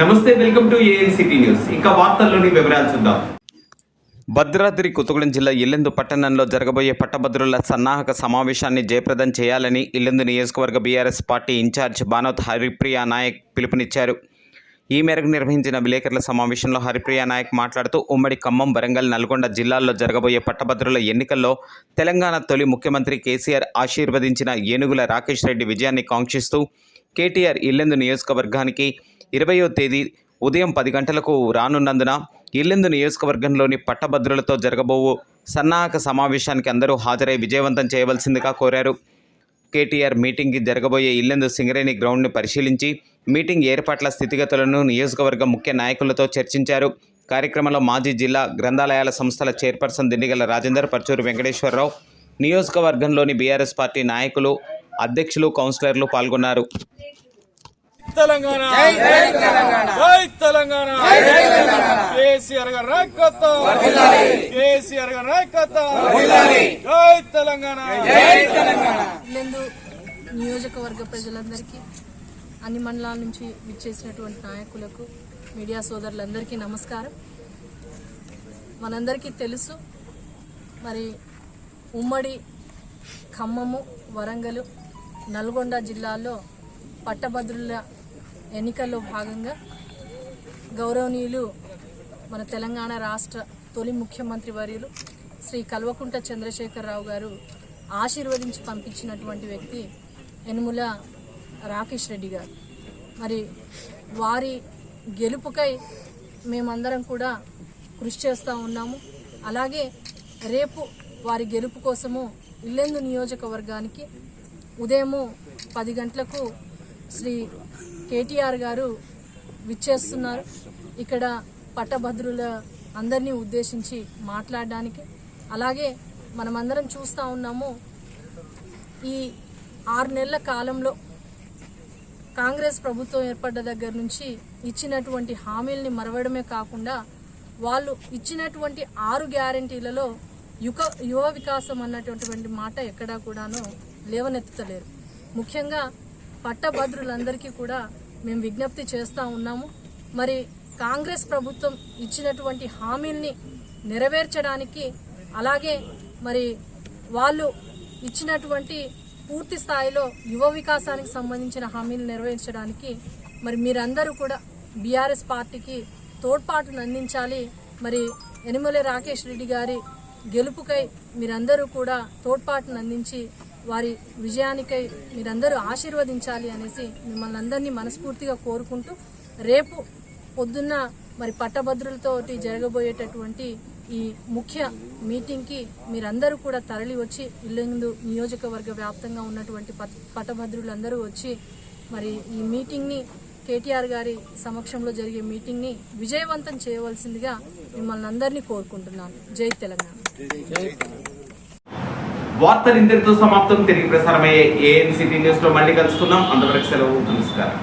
నమస్తే welcome to ANCT news. వార్తల్లోని వివరాలు చూద్దాం. భద్రాద్రి కొత్తగూడెం జిల్లా ఇల్లెందు పట్టణంలో జరగబోయే పట్టభద్రుల సన్నాహక సమావేశాన్ని జయప్రదం చేయాలని ఇల్లెందు నియోజకవర్గ BRS party in-charge Banoth Haripriya Nayak పిలుపునిచ్చారు. ఈ మేరకు నిర్వహించిన విలేకరుల సమావేశంలో హరిప్రియ నాయక్ మాట్లాడుతూ ఉమ్మడి ఖమ్మం వరంగల్ నల్గొండ జిల్లాల్లో జరగబోయే పట్టభద్రుల ఎన్నికల్లో తెలంగాణ తొలి ముఖ్యమంత్రి కేసీఆర్ ఆశీర్వదించిన ఏనుగుల రాకేష్ రెడ్డి విజయాన్ని కాంక్షిస్తూ కేటీఆర్ ఇల్లెందు నియోజకవర్గానికి ఇరవయో తేదీ ఉదయం పది గంటలకు రానున్నందున ఇల్లెందు నియోజకవర్గంలోని పట్టభద్రులతో జరగబోవు సన్నాహక సమావేశానికి అందరూ హాజరై విజయవంతం చేయవలసిందిగా కోరారు. కేటీఆర్ మీటింగ్కి జరగబోయే ఇల్లెందు సింగరేణి గ్రౌండ్ని పరిశీలించి మీటింగ్ ఏర్పాట్ల స్థితిగతులను నియోజకవర్గ ముఖ్య నాయకులతో చర్చించారు. కార్యక్రమంలో మాజీ జిల్లా గ్రంథాలయాల సంస్థల చైర్పర్సన్ దిండిగల రాజేందర్ పర్చూరు వెంకటేశ్వరరావు నియోజకవర్గంలోని బీఆర్ఎస్ పార్టీ నాయకులు అధ్యక్షులు కౌన్సిలర్లు పాల్గొన్నారు. తెలంగాణ! జై తెలంగాణ! కేసీఆర్ గారి నాయకత్వం! కేసీఆర్ గారి నాయకత్వం! జై తెలంగాణ! ఇల్లెందు నియోజకవర్గ ప్రజలందరికీ అన్ని మండలాల నుంచి విచ్చేసినటువంటి నాయకులకు మీడియా సోదరులందరికీ నమస్కారం. మనందరికీ తెలుసు మరి ఉమ్మడి ఖమ్మము వరంగల్ నల్గొండ జిల్లాల్లో పట్టభద్రుల ఎన్నికల్లో భాగంగా గౌరవనీయులు మన తెలంగాణ రాష్ట్ర తొలి ముఖ్యమంత్రి వర్యులు శ్రీ కల్వకుంట చంద్రశేఖరరావు గారు ఆశీర్వదించి పంపించినటువంటి వ్యక్తి యనుముల రాకేష్ రెడ్డి గారు. మరి వారి గెలుపుకై మేమందరం కూడా కృషి చేస్తూ ఉన్నాము. అలాగే రేపు వారి గెలుపు కోసము ఇల్లెందు నియోజకవర్గానికి ఉదయము పది గంటలకు శ్రీ కేటీఆర్ గారు విచ్చేస్తున్నారు. ఇక్కడ పట్టభద్రుల అందరినీ ఉద్దేశించి మాట్లాడడానికి. అలాగే మనమందరం చూస్తూ ఉన్నాము ఈ ఆరు నెలల కాలంలో కాంగ్రెస్ ప్రభుత్వం ఏర్పడ్డ దగ్గర నుంచి ఇచ్చినటువంటి హామీల్ని మరవడమే కాకుండా వాళ్ళు ఇచ్చినటువంటి ఆరు గ్యారంటీలలో యువ యువ వికాసం అన్నటువంటి మాట ఎక్కడా కూడాను లేవనెత్తలేరు. ముఖ్యంగా పట్టభద్రులందరికీ కూడా మేము విజ్ఞప్తి చేస్తూ ఉన్నాము. మరి కాంగ్రెస్ ప్రభుత్వం ఇచ్చినటువంటి హామీల్ని నెరవేర్చడానికి అలాగే మరి వాళ్ళు ఇచ్చినటువంటి పూర్తి స్థాయిలో యువ వికాసానికి సంబంధించిన హామీలు నెరవేర్చడానికి మరి మీరందరూ కూడా బీఆర్ఎస్ పార్టీకి తోడ్పాటును అందించాలి. మరి ఎనిమలే రాకేష్ రెడ్డి గారి గెలుపుకై మీరందరూ కూడా తోడ్పాటును అందించి వారి విజయానికై మీరందరూ ఆశీర్వదించాలి అనేసి మిమ్మల్ని అందరినీ మనస్ఫూర్తిగా కోరుకుంటూ రేపు పొద్దున్న మరి పట్టభద్రులతోటి జరగబోయేటటువంటి ఈ ముఖ్య మీటింగ్కి మీరందరూ కూడా తరలి వచ్చి ఇల్లందు నియోజకవర్గ వ్యాప్తంగా ఉన్నటువంటి పటభద్రులందరూ వచ్చి మరి ఈ మీటింగ్ని కేటీఆర్ గారి సమక్షంలో జరిగే మీటింగ్ని విజయవంతం చేయవలసిందిగా మిమ్మల్ని అందరినీ కోరుకుంటున్నాను. జై తెలంగాణ. వార్తలు ఇంతటితో సమాప్తం. తిరిగి ప్రసారమయ్యే ఏఎన్సిటీ న్యూస్లో మళ్ళీ కలుసుకుందాం. అంతవరకు సెలవు. నమస్కారం.